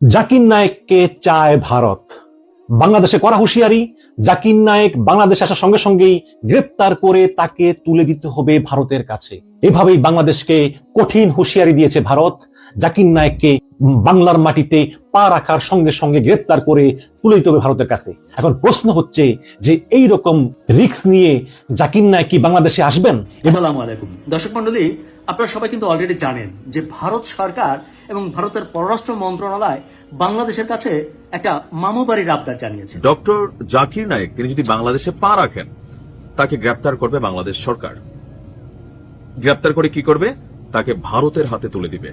জাকির নায়েককে চায় ভারত। বাংলাদেশে করা হুঁশিয়ারি, জাকির নায়েক বাংলাদেশ আসার সঙ্গে সঙ্গেই গ্রেপ্তার করে তাকে তুলে দিতে হবে ভারতের কাছে। এভাবেই বাংলাদেশকে কঠিন হুঁশিয়ারি দিয়েছে ভারত। জাকির নায়েককে বাংলার মাটিতে পা রাখার সঙ্গে সঙ্গে গ্রেপ্তার করে তুলে দিতে হবে ভারতের কাছে। এখন প্রশ্ন হচ্ছে যে এই রকম রিস্ক নিয়ে জাকির নায়েক কি বাংলাদেশে আসবেন? দর্শক মন্ডলী আপনারা সবাই কিন্তু অলরেডি জানেন যে ভারত সরকার এবং ভারতের পররাষ্ট্র মন্ত্রণালয় বাংলাদেশের কাছে একটা মামুবাড়ির আবদার জানিয়েছে। ডক্টর জাকির নায়েক, তিনি যদি বাংলাদেশে পা রাখেন, তাকে গ্রেপ্তার করবে বাংলাদেশ সরকার। গ্রেপ্তার করে কি করবে? তাকে ভারতের হাতে তুলে দিবে।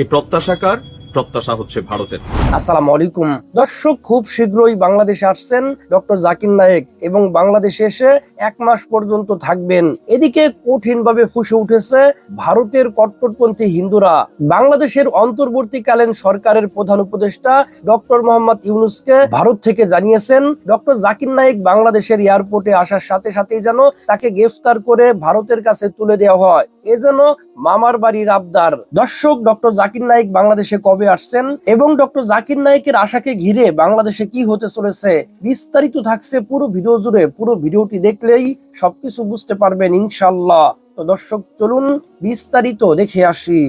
এই প্রত্যাশাকার প্রত্যাশা হচ্ছে ভারতের। আসসালামু আলাইকুম। দর্শক, খুব শীঘ্রই বাংলাদেশে আসছেন ডক্টর জাকির নায়েক এবং বাংলাদেশে এসে এক মাস পর্যন্ত থাকবেন। এদিকে কঠিনভাবে ফুসে উঠেছে ভারতের কট্টরপন্থী হিন্দুরা। বাংলাদেশের অন্তর্বর্তীকালীন সরকারের প্রধান উপদেষ্টা ডক্টর মোহাম্মদ ইউনুসকে ভারত থেকে জানিয়েছেন, ডক্টর জাকির নায়েক বাংলাদেশের এয়ারপোর্টে আসার সাথে সাথেই যেন তাকে গ্রেফতার করে ভারতের কাছে তুলে দেওয়া হয়। এ যেন মামার বাড়ির আবদার। দর্শক, ডক্টর জাকির নায়েক বাংলাদেশে কবে আসছেন এবং ডক্টর জাকির নায়কের আশাকে ঘিরে বাংলাদেশে কি হতে চলেছে বিস্তারিত থাকছে পুরো ভিডিও জুড়ে। পুরো ভিডিওটি দেখলেই সবকিছু বুঝতে পারবেন ইনশাল্লাহ তো দর্শক, চলুন বিস্তারিত দেখে আসি।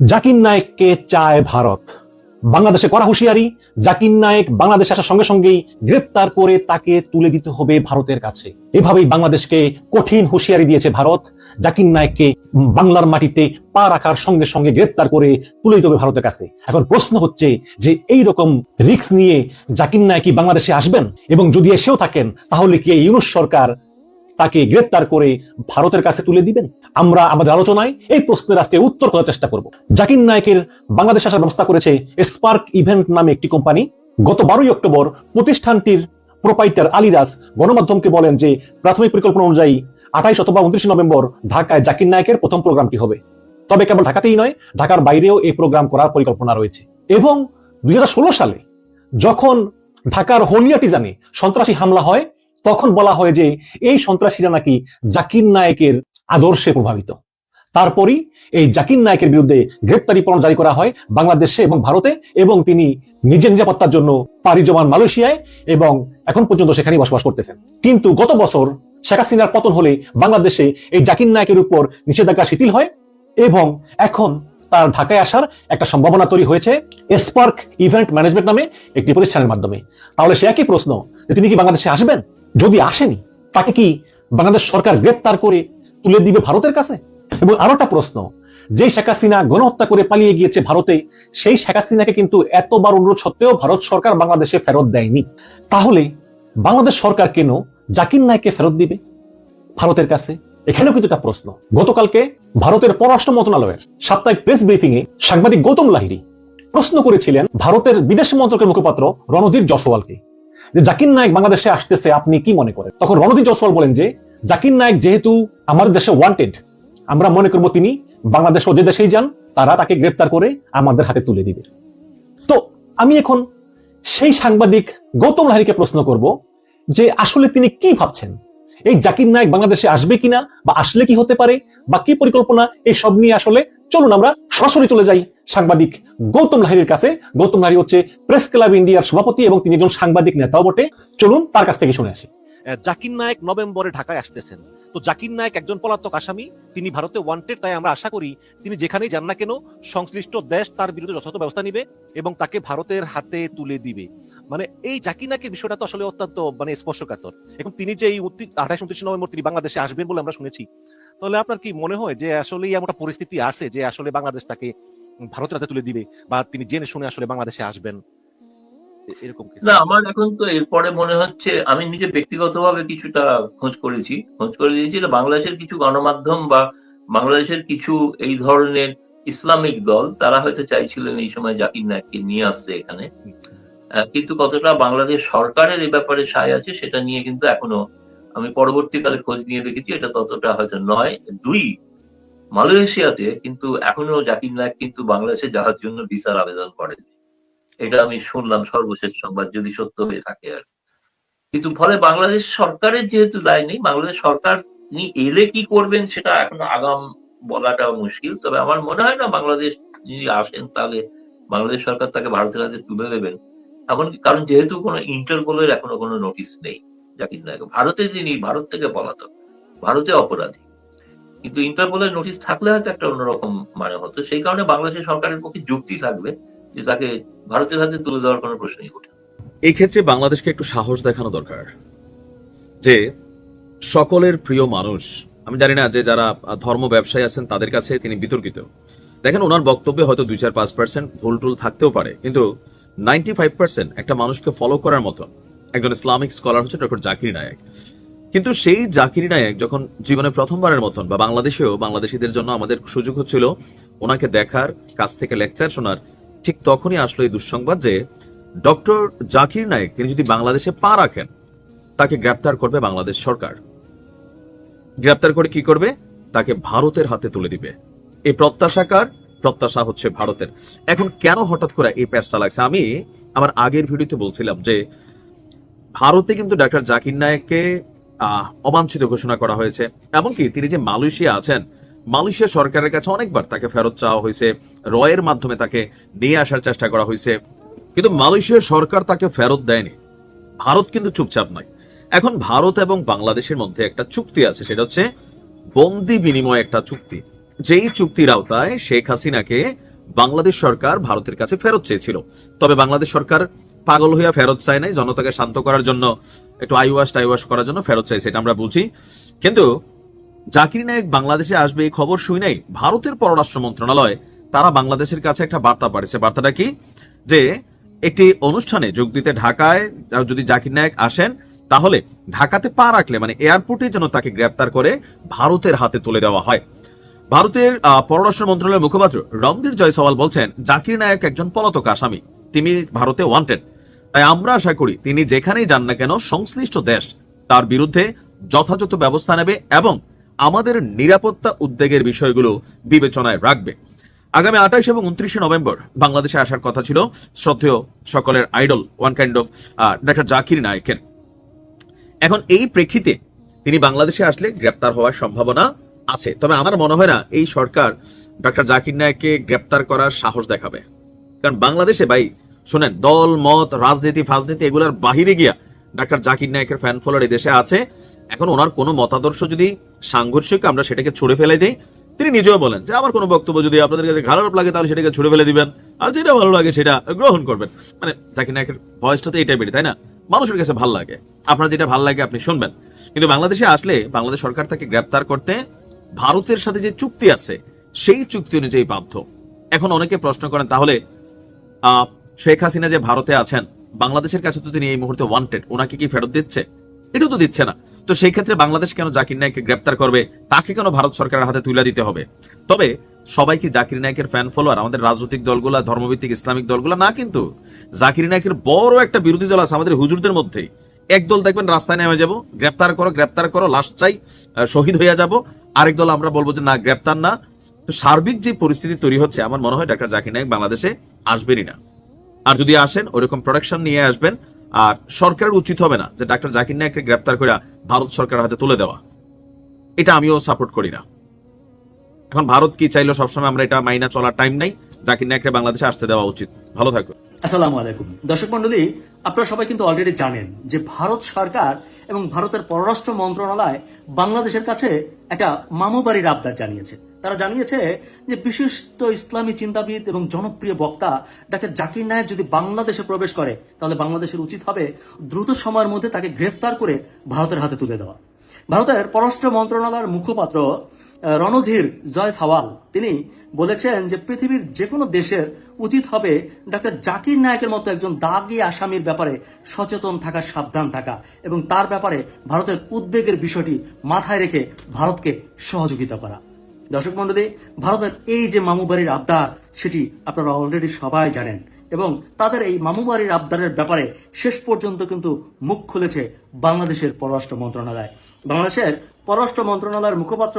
জাকির নায়ককে চায় ভারত। বাংলাদেশে করা হুঁশিয়ারি, জাকির নায়েক বাংলাদেশ আসার সঙ্গে সঙ্গেই গ্রেপ্তার করে তাকে তুলে দিতে হবে ভারতের কাছে। এভাবেই বাংলাদেশকে কঠিন হুঁশিয়ারি দিয়েছে ভারত। জাকির নায়েককে বাংলার মাটিতে পা রাখার সঙ্গে সঙ্গে গ্রেপ্তার করে তুলে দিতে হবে ভারতের কাছে। এখন প্রশ্ন হচ্ছে যে এই রকম রিস্ক নিয়ে জাকির নায়েক বাংলাদেশে আসবেন? এবং যদি এসেও থাকেন, তাহলে কি ইউনুস সরকার তাকে গ্রেপ্তার করে ভারতের কাছে তুলে দিবেন। আমরা আমাদের আলোচনায় এই প্রশ্নের আজকে উত্তর করার চেষ্টা করব। জাকির নায়কের বাংলাদেশ আসার ব্যবস্থা করেছে স্পার্ক ইভেন্ট নামে একটি কোম্পানি। গত বারোই অক্টোবর প্রতিষ্ঠানটির প্রোপাইটার আলিরাজ গণমাধ্যমকে বলেন যে, প্রাথমিক পরিকল্পনা অনুযায়ী আঠাইশ অথবা উনত্রিশ নভেম্বর ঢাকায় জাকির নায়কের প্রথম প্রোগ্রামটি হবে। তবে কেবল ঢাকাতেই নয়, ঢাকার বাইরেও এই প্রোগ্রাম করার পরিকল্পনা রয়েছে। এবং দু হাজার ষোলো সালে যখন ঢাকার হলিয়াটিজানে সন্ত্রাসী হামলা হয় তখন বলা হয় যে এই সন্ত্রাসীরা নাকি জাকির নায়েকের আদর্শে প্রভাবিত। তারপরই এই জাকির নায়কের বিরুদ্ধে গ্রেপ্তারি পরোয়ানা জারি করা হয় বাংলাদেশে এবং ভারতে এবং তিনি নিজের নিরাপত্তার জন্য পাড়ি জমান মালয়েশিয়ায় এবং এখন পর্যন্ত সেখানেই বসবাস করতেছেন। কিন্তু গত বছর শেখ হাসিনার পতন হলে বাংলাদেশে এই জাকির নায়কের উপর নিষেধাজ্ঞা শিথিল হয় এবং এখন তার ঢাকায় আসার একটা সম্ভাবনা তৈরি হয়েছে স্পার্ক ইভেন্ট ম্যানেজমেন্ট নামে একটি প্রতিষ্ঠানের মাধ্যমে। তাহলে সে একই প্রশ্ন তিনি কি বাংলাদেশে আসবেন? যদি আসেনি, তাকে কি বাংলাদেশ সরকার গ্রেপ্তার করে তুলে দিবে ভারতের কাছে? এবং আরও একটা প্রশ্ন যে শেখ হাসিনা গণহত্যা করে পালিয়ে গিয়েছে ভারতে, সেই শেখ হাসিনাকে কিন্তু এতবার অনুরোধ সত্ত্বেও ভারত সরকার বাংলাদেশে ফেরত দেয়নি। তাহলে বাংলাদেশ সরকার কেন জাকির নায়ককে ফেরত দিবে ভারতের কাছে? এখানেও কিন্তু একটা প্রশ্ন। গতকালকে ভারতের পররাষ্ট্র মন্ত্রণালয়ের সাপ্তাহিক প্রেস ব্রিফিং এ সাংবাদিক গৌতম লাহিরি প্রশ্ন করেছিলেন ভারতের বিদেশ মন্ত্রকের মুখপাত্র রণদীপ জসওয়ালকে যে জাকির নায়ক বাংলাদেশে আসতেছে, আপনি কি মনে করেন? তখন রণদীপ জসওয়াল বলেন যে, জাকির নায়ক যেহেতু আমাদের দেশে ওয়ান্টেড আমরা মনে করব তিনি বাংলাদেশ ও যে দেশেই যান, তারা তাকে গ্রেপ্তার করে আমাদের হাতে তুলে দিবে। তো আমি এখন সেই সাংবাদিক গৌতম লাহিরিকে প্রশ্ন করব যে, আসলে তিনি কি ভাবছেন? এই জাকির নায়ক বাংলাদেশে আসবে কিনা বা আসলে কি হতে পারে? বা কি পরিকল্পনা? এই সব নিয়ে আসলে চলুন আমরা সরাসরি চলে যাই সাংবাদিক গৌতম লাহিরির কাছে। গৌতম লাহিরি হচ্ছে প্রেস ক্লাব ইন্ডিয়ার সভাপতি এবং তিনি একজন সাংবাদিক নেতাও বটে। চলুন তার কাছ থেকে শুনে আসি। জাকির নায়ক নভেম্বরে ঢাকায় আসতেছেন। তো জাকির নায়ক একজন পলাতক আসামি। তিনি ভারতে ওয়ান্টেড তাই আমরা আশা করি তিনি যেখানেই যান না কেন, সংশ্লিষ্ট দেশ তার বিরুদ্ধে যথাযথ ব্যবস্থা নিবে এবং তাকে ভারতের হাতে তুলে দিবে। মানে এই জাকির নায়কের বিষয়টা তো আসলে অত্যন্ত মানে স্পর্শকাতর। এবং তিনি যে এই আঠাশ, উনত্রিশ নভেম্বর তিনি বাংলাদেশে আসবেন বলে আমরা শুনেছি তাহলে আপনার কি মনে হয় যে আসলে এমন একটা পরিস্থিতি আছে যে আসলে বাংলাদেশ তাকে ভারতের হাতে তুলে দিবে? বা তিনি জেনে শুনে আসলে বাংলাদেশে আসবেন? এরকম না আমার এখন তো এরপরে মনে হচ্ছে আমি নিজে ব্যক্তিগতভাবে কিছুটা খোঁজ করেছি। খোঁজ করে দিয়েছি বাংলাদেশের কিছু গণমাধ্যম বা বাংলাদেশের কিছু এই ধরনের ইসলামিক দল তারা হয়তো চাইছিলেন এই সময় জাকির নায়ককে নিয়ে আসতে এখানে। কিন্তু কতটা বাংলাদেশ সরকারের এই ব্যাপারে সায় আছে সেটা নিয়ে কিন্তু এখনও আমি পরবর্তীকালে খোঁজ নিয়ে দেখেছি, এটা ততটা হয়তো নয়। দুই, মালয়েশিয়াতে কিন্তু এখনও জাকির নায়ক কিন্তু বাংলাদেশে যাওয়ার জন্য ভিসার আবেদন করেন। এটা আমি শুনলাম সর্বশেষ সংবাদ, যদি সত্য হয়ে থাকে আর কিন্তু ফলে বাংলাদেশ সরকারের যেহেতু দায় নেই, বাংলাদেশ সরকার তিনি এলে কি করবেন সেটা এখন আগাম বলাটা মুশকিল। তবে আমার মনে হয় না বাংলাদেশ যিনি আসেন তাহলে বাংলাদেশ সরকার তাকে ভারতের হাতে তুলে দেবেন। এমনকি কারণ যেহেতু কোনো ইন্টারপোলের এখনও কোনো নোটিশ নেই। জাকির নায়ক ভারতে যিনি, ভারত থেকে পলাতক, ভারতে অপরাধী। কিন্তু ইন্টারপোলের নোটিশ থাকলে হয়তো একটা অন্যরকম মানে হতো। সেই কারণে বাংলাদেশের সরকারের পক্ষে যুক্তি থাকবে যে তাকে ভারতের হাতে তুলে দেওয়ার কোনো প্রশ্নই ওঠে এই ক্ষেত্রে বাংলাদেশকে একটু সাহস দেখানো দরকার যে সকলের প্রিয় মানুষ, আমি জানি না যে যারা ধর্ম ব্যবসায়ী আছেন তাদের কাছে তিনি বিতর্কিত। দেখেন, ওনার বক্তব্যে হয়তো দুই চার পাঁচ পার্সেন্ট ভুল টুল থাকতেও পারে, কিন্তু নাইনটি ফাইভ পার্সেন্ট একটা মানুষকে ফলো করার মতো একজন ইসলামিক স্কলার হচ্ছে ডক্টর জাকির নায়ক। কিন্তু সেই জাকির নায়ক যখন জীবনে প্রথমবারের মতন বা বাংলাদেশেও বাংলাদেশিদের জন্য আমাদের সুযোগ হচ্ছিল ওনাকে দেখার, কাছ থেকে লেকচার শোনার, ঠিক তখনই আসলো এই দুঃসংবাদ যে ডক্টর জাকির নায়েক, তিনি যদি বাংলাদেশে পা রাখেন, তাকে গ্রেপ্তার করবে বাংলাদেশ সরকার। গ্রেপ্তার করে কি করবে? তাকে ভারতের হাতে তুলে দিবে। এই প্রত্যাশাকার প্রত্যাশা হচ্ছে ভারতের। এখন কেন হঠাৎ করে এই প্যাচটা লাগছে? আমি আমার আগের ভিডিওতে বলছিলাম যে ভারতে কিন্তু ডাক্তার জাকির নায়েককে অবাঞ্ছিত ঘোষণা করা হয়েছে। এমনকি তিনি যে মালয়েশিয়া আছেন, মালয়েশিয়া সরকারের কাছে অনেকবার তাকে ফেরত চাওয়া হয়েছে। রয়ের মাধ্যমে তাকে নিয়ে আসার চেষ্টা করা হয়েছে। কিন্তু মালয়েশিয়া সরকার তাকে ফেরত দেয়নি। ভারত কিন্তু চুপচাপ নয়। এখন ভারত এবং বাংলাদেশের মধ্যে একটা চুক্তি আছে, সেটা হচ্ছে বন্দি বিনিময় একটা চুক্তি। যেই চুক্তির আওতায় শেখ হাসিনাকে বাংলাদেশ সরকার ভারতের কাছে ফেরত চেয়েছিল। তবে বাংলাদেশ সরকার পাগল হইয়া ফেরত চায় নাই, জনতাকে শান্ত করার জন্য, একটু আইওয়াস টাইওয়াস করার জন্য ফেরত চাইছে এটা আমরা বুঝি। কিন্তু জাকির নায়ক বাংলাদেশে আসবে এই খবর শুই নাই। ভারতের পররাষ্ট্র মন্ত্রণালয়, তারা বাংলাদেশের কাছে একটা বার্তা পাঠিয়েছে। বার্তাটা কি? যে একটি অনুষ্ঠানে যোগ দিতে ঢাকায় যদি জাকির নায়ক আসেন, তাহলে ঢাকাতে পা রাখলে মানে এয়ারপোর্টে যেন তাকে গ্রেপ্তার করে ভারতের হাতে তুলে দেওয়া হয়। ভারতের পররাষ্ট্র মন্ত্রণালয়ের মুখপাত্র রণধীর জয়সওয়াল বলছেন, জাকির নায়ক একজন পলাতক আসামি। তিনি ভারতে ওয়ান্টেড তাই আমরা আশা করি তিনি যেখানেই যান না কেন সংশ্লিষ্ট দেশ তার বিরুদ্ধে যথাযথ ব্যবস্থা নেবে এবং আমাদের নিরাপত্তা উদ্বেগের বিষয়গুলো বিবেচনায় রাখবে। আগামী আঠাশ এবং উনত্রিশে নভেম্বর বাংলাদেশে আসার কথা ছিল শ্রদ্ধেয় সকলের idol one kind of doctor Zakir নায়কের। এখন এই প্রেক্ষিতে তিনি বাংলাদেশে আসলে গ্রেপ্তার হওয়ার সম্ভাবনা আছে। তবে আমার মনে হয় না এই সরকার ডাক্তার জাকির নায়ককে গ্রেপ্তার করার সাহস দেখাবে। কারণ বাংলাদেশে ভাই শোনেন, দল, মত, রাজনীতি, ফাজনীতি এগুলোর বাহিরে গিয়া ডাক্তার জাকির নায়কের ফ্যান ফলোয়ার এই দেশে আছে। এখন ওনার কোনো মতাদর্শ যদি সাংঘর্ষিক আমরা সেটাকে ছুড়ে ফেলে দিই, তিনি নিজেও বলেন যে, আমার কোনো বক্তব্য যদি আপনাদের কাছে খারাপ লাগে, তাহলে সেটাকে ছুড়ে ফেলে দিবেন। আর যেটা ভালো লাগে, সেটা গ্রহণ করবেন। মানে জাকির নায়কের ভয়েসটা তো এই টাইপেরই তাই না? মানুষের কাছে ভালো লাগে। আপনার যেটা ভালো লাগে, আপনি শুনবেন। কিন্তু বাংলাদেশে আসলে বাংলাদেশ সরকার তাকে গ্রেপ্তার করতে ভারতের সাথে যে চুক্তি আছে, সেই চুক্তি অনুযায়ী বাধ্য। এখন অনেকে প্রশ্ন করেন, তাহলে শেখ হাসিনা যে ভারতে আছেন, বাংলাদেশের কাছে তো তিনি এই মুহূর্তে ওয়ান্টেড ওনাকে কি ফেরত দিচ্ছে? এটাও তো দিচ্ছে না। তো সেই ক্ষেত্রে বাংলাদেশ কেন জাকির নায়ককে গ্রেপ্তার করবে? তাকে কেন ভারত সরকারের হাতে তুলে দিতে হবে? তবে সবাই কি জাকির নায়কের ফ্যান ফলোয়ার আমাদের রাজনৈতিক দলগুলা, ধর্মভিত্তিক ইসলামিক দলগুলা? না কিন্তু। জাকির নায়কের বড় একটা বিরোধী দল আছে আমাদের হুজুরদের মধ্যেই। এক দল দেখবেন রাস্তায় নেমে যাব, গ্রেপ্তার করো গ্রেপ্তার করো, লাশ চাই শহীদ হইয়া যাব। আরেক দল আমরা বলব যে, না, গ্রেপ্তার না। তো সার্বিক যে পরিস্থিতি তৈরি হচ্ছে, আমার মনে হয় ডাক্তার জাকির নায়ক বাংলাদেশে আসবেনই না। আর যদি আসেন ওইরকম প্রোডাকশন নিয়ে আসবেন, আর সরকারের উচিত হবে না যে ডাক্তার জাকির নায়ককে গ্রেপ্তার করে ভারত সরকারের হাতে তুলে দেওয়া। এটা আমিও সাপোর্ট করি না। এখন ভারত কি চাইলো, সবসময় আমরা এটা মাইনা চলার টাইম নাই। জাকির নায়ককে বাংলাদেশে আসতে দেওয়া উচিত। ভালো থাকবে আসসালামু আলাইকুম। দর্শক মন্ডলী আপনারা সবাই কিন্তু অলরেডি জানেন যে ভারত সরকার এবং ভারতের পররাষ্ট্র মন্ত্রণালয় বাংলাদেশের কাছে একটা মামুবাড়ির আবদার জানিয়েছে। তারা জানিয়েছে যে বিশিষ্ট ইসলামী চিন্তাবিদ এবং জনপ্রিয় বক্তা ডাক্তার জাকির নায়ক যদি বাংলাদেশে প্রবেশ করে, তাহলে বাংলাদেশের উচিত হবে দ্রুত সময়ের মধ্যে তাকে গ্রেফতার করে ভারতের হাতে তুলে দেওয়া। ভারতের পররাষ্ট্র মন্ত্রণালয়ের মুখপাত্র রণধীর জয় সাওয়াল। তিনি বলেছেন যে পৃথিবীর যে কোনো দেশের উচিত হবে ডাক্তার জাকির নায়কের মতো একজন দাগি আসামির ব্যাপারে সচেতন থাকা, সাবধান থাকা এবং তার ব্যাপারে ভারতের উদ্বেগের বিষয়টি মাথায় রেখে ভারতকে সহযোগিতা করা। দর্শক মন্ডলী ভারতের এই যে মামুবাড়ির আবদার, সেটি আপনারা অলরেডি সবাই জানেন এবং তাদের এই মামুবাড়ির আবদারের ব্যাপারে শেষ পর্যন্ত কিন্তু মুখ খুলেছে বাংলাদেশের পররাষ্ট্র মন্ত্রণালয়। বাংলাদেশের পররাষ্ট্র মন্ত্রণালয়ের মুখপাত্র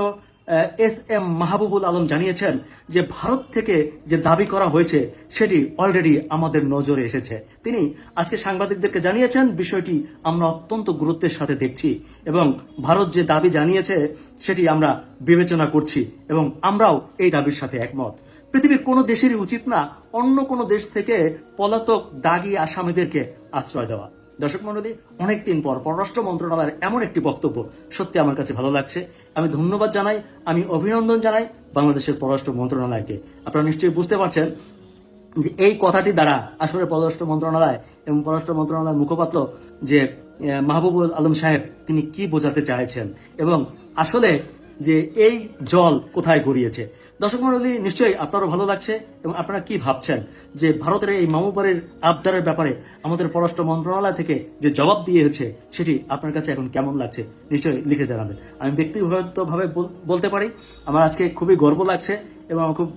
এস এম মাহবুবুল আলম জানিয়েছেন যে ভারত থেকে যে দাবি করা হয়েছে, সেটি অলরেডি আমাদের নজরে এসেছে। তিনি আজকে সাংবাদিকদেরকে জানিয়েছেন, বিষয়টি আমরা অত্যন্ত গুরুত্বের সাথে দেখছি এবং ভারত যে দাবি জানিয়েছে, সেটি আমরা বিবেচনা করছি এবং আমরাও এই দাবির সাথে একমত। পৃথিবীর কোনো দেশেরই উচিত না অন্য কোনো দেশ থেকে পলাতক দাগি আসামিদেরকে আশ্রয় দেওয়া। দর্শক মন্ডলী, অনেকদিন পর পররাষ্ট্র মন্ত্রণালয়ের এমন একটি বক্তব্য সত্যি আমার কাছে ভালো লাগছে। আমি ধন্যবাদ জানাই, আমি অভিনন্দন জানাই বাংলাদেশের পররাষ্ট্র মন্ত্রণালয়কে। আপনারা নিশ্চয়ই বুঝতে পারছেন যে এই কথাটি দ্বারা আসলে পররাষ্ট্র মন্ত্রণালয় এবং পররাষ্ট্র মন্ত্রণালয়ের মুখপাত্র যে মাহবুবুল আলম সাহেব তিনি কি বোঝাতে চাইছেন এবং আসলে যে এই জল কোথায় গড়িয়েছে। দর্শক মন্ডলী, নিশ্চয়ই আপনারও ভালো লাগছে এবং আপনারা কি ভাবছেন যে ভারতের এই মামুবাড়ির আবদারের ব্যাপারে আমাদের পররাষ্ট্র মন্ত্রণালয় থেকে যে জবাব দিয়েছে সেটি আপনার কাছে এখন কেমন লাগছে নিশ্চয়ই লিখে জানাবেন। আমি ব্যক্তিগতভাবে বলতে পারি, আমার আজকে খুবই গর্ব লাগছে এবং খুব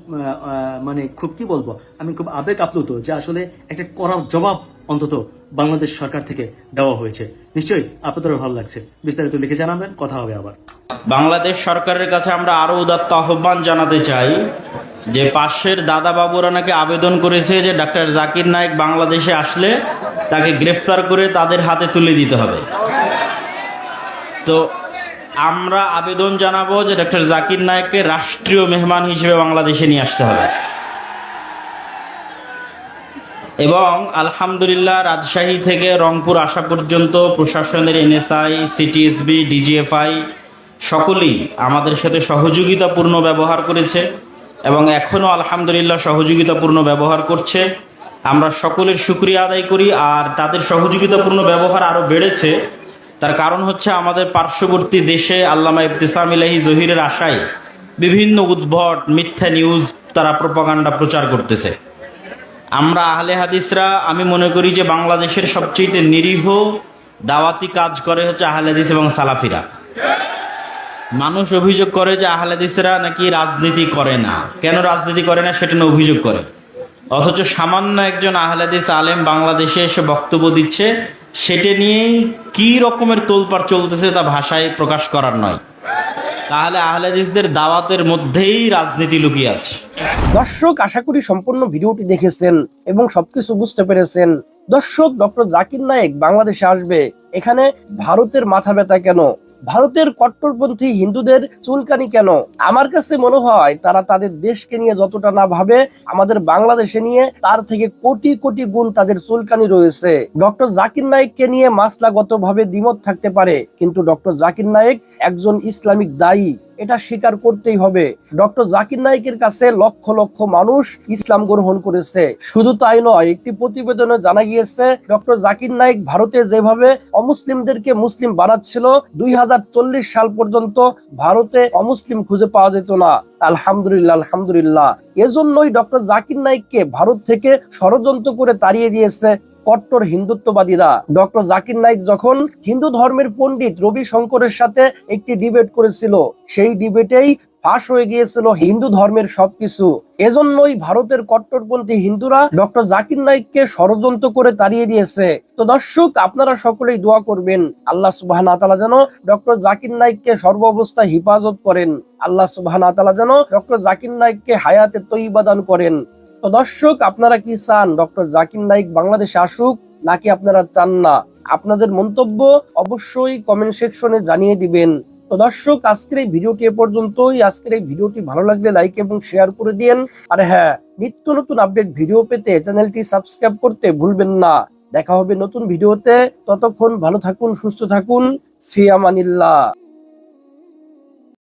মানে খুব কি বলব, আমি খুব আবেগ আপ্লুত যে আসলে একটা করার জবাব অন্তত বাংলাদেশ সরকার থেকে দেওয়া হয়েছে। নিশ্চয়ই আপনাদেরও ভালো লাগছে। বিস্তারিত লিখে জানাবেন, কথা হবে আবার। বাংলাদেশ সরকারের কাছে আমরা আরও উদাত্ত আহ্বান জানাতে চাই যে পাশের দাদা বাবুরা নাকি আবেদন করেছে যে ডাক্তার জাকির নায়েক বাংলাদেশে আসলে তাকে গ্রেফতার করে তাদের হাতে তুলে দিতে হবে। তো আমরা আবেদন জানাব যে ডক্টর জাকির নায়েককে রাষ্ট্রীয় মেহমান হিসেবে বাংলাদেশে নিয়ে আসতে হবে। এবং আলহামদুলিল্লাহ রাজশাহী থেকে রংপুর আসা পর্যন্ত প্রশাসনের এনএসআই, সিটিএসবি, ডিজিএফআই সকলেই আমাদের সাথে সহযোগিতাপূর্ণ ব্যবহার করেছে এবং এখনও আলহামদুলিল্লাহ সহযোগিতাপূর্ণ ব্যবহার করছে। আমরা সকলের সুক্রিয়া আদায় করি আর তাদের সহযোগিতাপূর্ণ ব্যবহার আরও বেড়েছে। তার কারণ হচ্ছে আমাদের পার্শ্ববর্তী দেশে আল্লামা ইবতিসাম ইলাহি জহিরের আশায় বিভিন্ন উদ্ভট মিথ্যা নিউজ তারা প্রপাগান্ডা প্রচার করতেছে। আমরা আহলে হাদিসরা, আমি মনে করি যে বাংলাদেশের সবচেয়ে নিরীহ দাওয়াতি কাজ করে হচ্ছে আহলে হাদিস এবং সালাফিরা। মানুষ অভিযোগ করে যে আহলে হাদিসরা নাকি রাজনীতি করে না। কেন রাজনীতি করে না? সেটা না অভিযোগ করে। অথচ সামান্য একজন আহলে হাদিস আলেম বাংলাদেশে এসে বক্তব্য দিচ্ছে, সেটা নিয়েই কি রকমের তোলপাড় চলতেছে তা ভাষায় প্রকাশ করার নয়। তাহলে আহলে হাদিসদের দাওয়াতের মধ্যেই রাজনীতি লুকিয়ে আছে। দর্শক, আশা করি সম্পূর্ণ ভিডিওটি দেখেছেন এবং সবকিছু বুঝতে পেরেছেন। দর্শক, ডক্টর জাকির নায়েক বাংলাদেশে আসবে। এখানে ভারতের মাথা ব্যথা কেন? ভারতের কট্টরপন্থী হিন্দুদের চুলকানি কেন? আমার কাছে মনে হয় তারা তাদের দেশকে নিয়ে যতটা না ভাবে, আমাদের বাংলাদেশে নিয়ে তার থেকে কোটি কোটি গুণ তাদের চুলকানি রয়েছে। ডক্টর জাকির নায়েককে নিয়ে মাসলাগতভাবে দ্বিমত থাকতে পারে, কিন্তু ডক্টর জাকির নায়েক একজন ইসলামিক দায়ী। এটা স্বীকার করতেই হবে। ডক্টর জাকির নায়েকের কাছে লক্ষ লক্ষ মানুষ ইসলাম গ্রহণ করেছে। শুধু তাই নয়, একটি প্রতিবেদনে জানা গিয়েছে, ডক্টর জাকির নায়েক ভারতে যেভাবে অমুসলিমদেরকে মুসলিম বানাচ্ছিল, দুই হাজার চল্লিশ সাল পর্যন্ত ভারতে অমুসলিম খুঁজে পাওয়া যেত না। আলহামদুলিল্লাহ আলহামদুলিল্লাহ। এজন্যই ডক্টর জাকির নায়েককে ভারত থেকে ষড়যন্ত্র করে তাড়িয়ে দিয়েছে কট্টর হিন্দুত্ববাদীরা। ডক্টর জাকির নাইক যখন হিন্দু ধর্মের পণ্ডিত রবি শঙ্করের সাথে একটি ডিবেট করেছিল, সেই ডিবেটেই ফাঁস হয়ে গিয়েছিল হিন্দু ধর্মের সবকিছু। এজন্যই ভারতের কট্টরপন্থী হিন্দুরা ডক্টর জাকির নাইককে ষড়যন্ত্র করে তাড়িয়ে দিয়েছে। তো দর্শক, আপনারা সকলেই দোয়া করবেন, আল্লাহ সুবাহ যেন ডক্টর জাকির নাইককে সর্বাবস্থায় হিফাজত করেন। আল্লাহ সুবাহ যেন ডক্টর জাকির নাইককে হায়াতে তৈবাদান করেন। তো দর্শক, আপনারা কি চান? ডক্টর জাকির নাইক বাংলাদেশে আসুক, নাকি আপনারা চান না? আপনাদের মন্তব্য অবশ্যই কমেন্ট সেকশনে জানিয়ে দিবেন। তো দর্শক, আজকের এই ভিডিওটি এ পর্যন্তই। আজকের এই ভিডিওটি ভালো লাগলে লাইক এবং শেয়ার করে দিন আর হ্যাঁ নিত্য নতুন আপডেট ভিডিও পেতে চ্যানেলটি সাবস্ক্রাইব করতে ভুলবেন না। দেখা হবে নতুন ভিডিওতে। ততক্ষণ ভালো থাকুন, সুস্থ থাকুন। ফিয়ামানিল্লাহ